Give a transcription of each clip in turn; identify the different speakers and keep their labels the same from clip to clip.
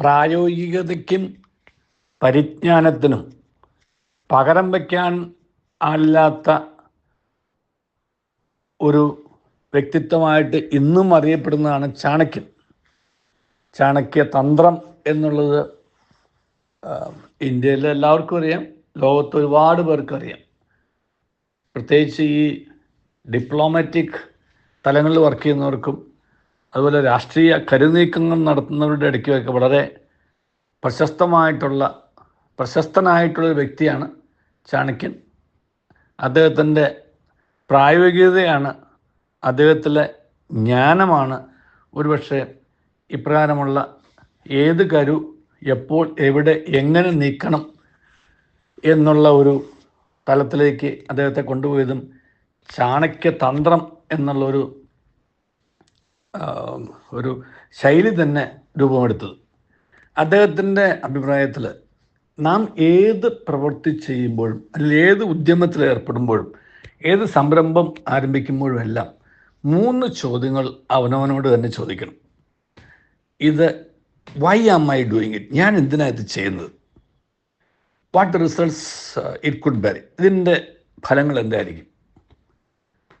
Speaker 1: പ്രായോഗികതയ്ക്കും പരിജ്ഞാനത്തിനും പകരം വയ്ക്കാൻ അല്ലാത്ത ഒരു വ്യക്തിത്വമായിട്ട് ഇന്നും അറിയപ്പെടുന്നതാണ് ചാണക്യൻ ചാണക്യ തന്ത്രം എന്നുള്ളത് ഇന്ത്യയിലെ എല്ലാവർക്കും അറിയാം ലോകത്ത് ഒരുപാട് പേർക്ക് അറിയാം. പ്രത്യേകിച്ച് ഈ ഡിപ്ലോമാറ്റിക് തലങ്ങളിൽ വർക്ക് ചെയ്യുന്നവർക്കും അതുപോലെ രാഷ്ട്രീയ കരുനീക്കങ്ങൾ നടത്തുന്നവരുടെ ഇടയ്ക്കുമൊക്കെ വളരെ പ്രശസ്തമായിട്ടുള്ള പ്രശസ്തനായിട്ടുള്ളൊരു വ്യക്തിയാണ് ചാണക്യൻ. അദ്ദേഹത്തിന്റെ പ്രായോഗികതയാണ് അദ്ദേഹത്തിലെ ജ്ഞാനമാണ്. ഒരുപക്ഷെ ഇപ്രകാരമുള്ള ഏത് കരു എപ്പോൾ എവിടെ എങ്ങനെ നീക്കണം എന്നുള്ള ഒരു തലത്തിലേക്ക് അദ്ദേഹത്തെ കൊണ്ടുപോയതും ചാണക്യ തന്ത്രം എന്നുള്ളൊരു ഒരു ശൈലി തന്നെ രൂപമെടുത്തത്. അദ്ദേഹത്തിന്റെ അഭിപ്രായത്തിൽ നാം ഏത് പ്രവൃത്തി ചെയ്യുമ്പോഴും അല്ലെങ്കിൽ ഏത് ഉദ്യമത്തിൽ ഏർപ്പെടുമ്പോഴും ഏത് സംരംഭം ആരംഭിക്കുമ്പോഴും എല്ലാം മൂന്ന് ചോദ്യങ്ങൾ അവനവനോട് തന്നെ ചോദിക്കണം. ഇത് why am I doing it ഞാൻ എന്തിനാ ഇത് ചെയ്യുന്നത്? What results it could bear ഇതിന്റെ ഫലങ്ങൾ എന്തായിരിക്കും?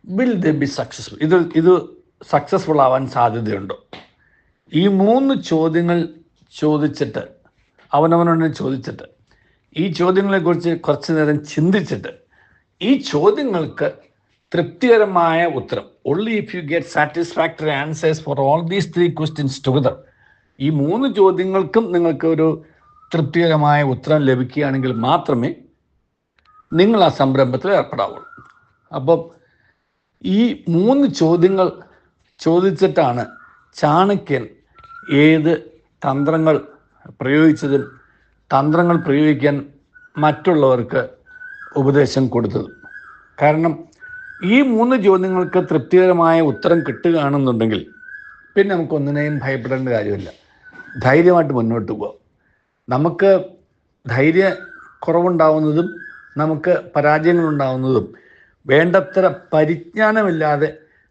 Speaker 1: വിൽ ദ ബി സക്സസ്ഫുൾ ഇത് ഇത് സക്സസ്ഫുൾ ആവാൻ സാധ്യതയുണ്ടോ. ഈ മൂന്ന് ചോദ്യങ്ങൾ ചോദിച്ചിട്ട് അവനവനോട് ചോദിച്ചിട്ട് ഈ ചോദ്യങ്ങളെക്കുറിച്ച് കുറച്ച് നേരം ചിന്തിച്ചിട്ട് ഈ ചോദ്യങ്ങൾക്ക് തൃപ്തികരമായ ഉത്തരം only if you get satisfactory answers for all these three questions together ഈ മൂന്ന് ചോദ്യങ്ങൾക്കും നിങ്ങൾക്ക് ഒരു തൃപ്തികരമായ ഉത്തരം ലഭിക്കുകയാണെങ്കിൽ മാത്രമേ നിങ്ങൾ ആ സംരംഭത്തിൽ ഏർപ്പെടാവുള്ളൂ. അപ്പം ഈ മൂന്ന് ചോദ്യങ്ങൾ ചോദിച്ചിട്ടാണ് ചാണക്യൻ ഏത് തന്ത്രങ്ങൾ പ്രയോഗിച്ചതും തന്ത്രങ്ങൾ പ്രയോഗിക്കാൻ മറ്റുള്ളവർക്ക് ഉപദേശം കൊടുത്തത്. കാരണം ഈ മൂന്ന് ചോദ്യങ്ങൾക്ക് തൃപ്തികരമായ ഉത്തരം കിട്ടുകയാണെന്നുണ്ടെങ്കിൽ പിന്നെ നമുക്ക് ഒന്നിനെയും ഭയപ്പെടേണ്ട കാര്യമില്ല. ധൈര്യമായിട്ട് മുന്നോട്ട് പോകാം നമുക്ക് ധൈര്യ കുറവുണ്ടാവുന്നതും നമുക്ക് പരാജയങ്ങളുണ്ടാവുന്നതും വേണ്ടത്ര പരിജ്ഞാനമില്ലാതെ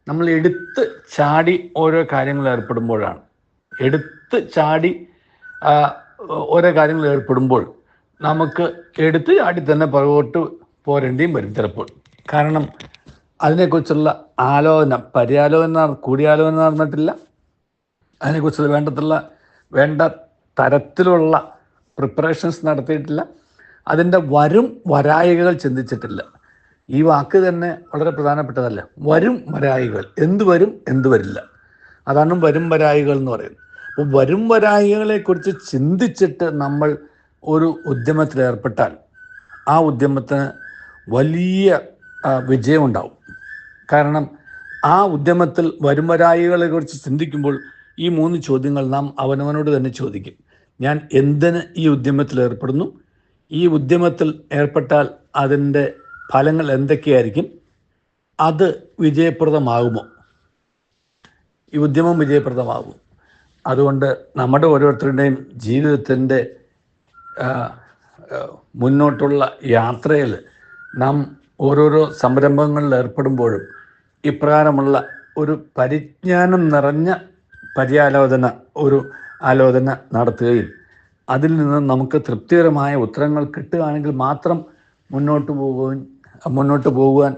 Speaker 1: നമ്മൾ എടുത്ത് ചാടി ഓരോ കാര്യങ്ങൾ ഏർപ്പെടുമ്പോഴാണ്. എടുത്ത് ചാടി ഓരോ കാര്യങ്ങൾ ഏർപ്പെടുമ്പോൾ നമുക്ക് എടുത്ത് ചാടി തന്നെ പുറകോട്ട് പോരേണ്ടിയും വരും ചിലപ്പോൾ. കാരണം അതിനെക്കുറിച്ചുള്ള ആലോചന പര്യാലോചന കൂടിയാലോചന നടന്നിട്ടില്ല. അതിനെക്കുറിച്ചുള്ള വേണ്ടത്തുള്ള വേണ്ട തരത്തിലുള്ള പ്രിപ്പറേഷൻസ് നടത്തിയിട്ടില്ല. അതിന്റെ വരും വരായികകൾ ചിന്തിച്ചിട്ടില്ല. ഈ വാക്ക് തന്നെ വളരെ പ്രധാനപ്പെട്ടതല്ല. വരും വരായികൾ. എന്ത് വരും എന്ത് വരില്ല. അതാണ് വരും വരായികൾ എന്ന് പറയുന്നത്. അപ്പോൾ വരും വരായികളെക്കുറിച്ച് ചിന്തിച്ചിട്ട് നമ്മൾ ഒരു ഉദ്യമത്തിൽ ഏർപ്പെട്ടാൽ ആ ഉദ്യമത്തിന് വലിയ വിജയമുണ്ടാവും. കാരണം ആ ഉദ്യമത്തിൽ വരും വരായികളെ കുറിച്ച് ചിന്തിക്കുമ്പോൾ ഈ മൂന്ന് ചോദ്യങ്ങൾ നാം അവനവനോട് തന്നെ ചോദിക്കും. ഞാൻ എന്തിന് ഈ ഉദ്യമത്തിൽ ഏർപ്പെടുന്നു? ഈ ഉദ്യമത്തിൽ ഏർപ്പെട്ടാൽ അതിന്റെ ഫലങ്ങൾ എന്തൊക്കെയായിരിക്കും? അത് വിജയപ്രദമാകുമോ? ഈ ഉദ്യമം വിജയപ്രദമാകും അതുകൊണ്ട് നമ്മുടെ ഓരോരുത്തരുടെയും ജീവിതത്തിന്റെ മുന്നോട്ടുള്ള യാത്രയിൽ നാം ഓരോരോ സംരംഭങ്ങളിൽ ഏർപ്പെടുമ്പോഴും ഇപ്രകാരമുള്ള ഒരു പരിജ്ഞാനം നിറഞ്ഞ പര്യാലോചന ഒരു ആലോചന നടത്തുകയും അതിൽ നിന്ന് നമുക്ക് തൃപ്തികരമായ ഉത്തരങ്ങൾ കിട്ടുകയാണെങ്കിൽ മാത്രം മുന്നോട്ട് പോകുകയും മുന്നോട്ട് പോകുവാൻ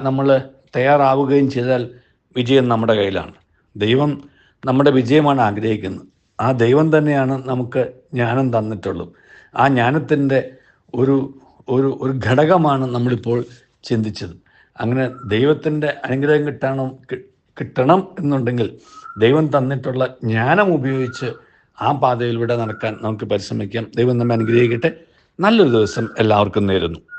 Speaker 1: നമ്മൾ തയ്യാറാവുകയും ചെയ്താൽ വിജയം നമ്മുടെ കയ്യിലാണ്. ദൈവം നമ്മുടെ വിജയമാണ് ആഗ്രഹിക്കുന്നത്. ആ ദൈവം തന്നെയാണ് നമുക്ക് ജ്ഞാനം തന്നിട്ടുള്ളൂ ആ ജ്ഞാനത്തിന്റെ ഒരു ഒരു ഒരു ഘടകമാണ് നമ്മളിപ്പോൾ ചിന്തിച്ചത്. അങ്ങനെ ദൈവത്തിന്റെ അനുഗ്രഹം കിട്ടണം കിട്ടണം എന്നുണ്ടെങ്കിൽ ദൈവം തന്നിട്ടുള്ള ജ്ഞാനം ഉപയോഗിച്ച് ആ പാതയിലൂടെ നടക്കാൻ നമുക്ക് പരിശ്രമിക്കാം. ദൈവം നമ്മെ അനുഗ്രഹിക്കട്ടെ. നല്ലൊരു ദിവസം എല്ലാവർക്കും നേരുന്നു.